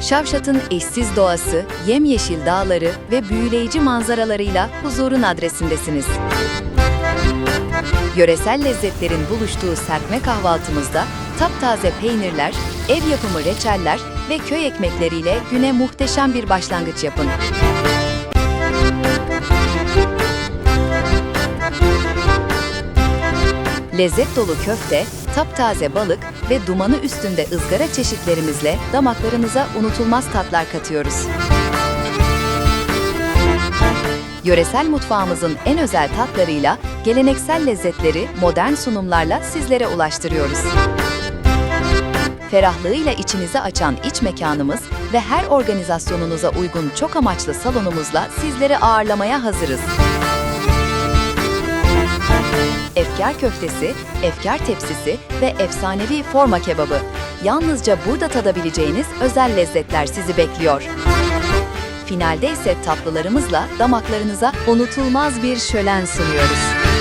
Şavşat'ın eşsiz doğası, yemyeşil dağları ve büyüleyici manzaralarıyla huzurun adresindesiniz. Yöresel lezzetlerin buluştuğu serpme kahvaltımızda taptaze peynirler, ev yapımı reçeller ve köy ekmekleriyle güne muhteşem bir başlangıç yapın. Lezzet dolu köfte, taptaze balık ve dumanı üstünde ızgara çeşitlerimizle damaklarınıza unutulmaz tatlar katıyoruz. Yöresel mutfağımızın en özel tatlarıyla geleneksel lezzetleri modern sunumlarla sizlere ulaştırıyoruz. Ferahlığıyla içinizi açan iç mekanımız ve her organizasyonunuza uygun çok amaçlı salonumuzla sizleri ağırlamaya hazırız. Efkar köftesi, efkar tepsisi ve efsanevi forma kebabı. Yalnızca burada tadabileceğiniz özel lezzetler sizi bekliyor. Finalde ise tatlılarımızla damaklarınıza unutulmaz bir şölen sunuyoruz.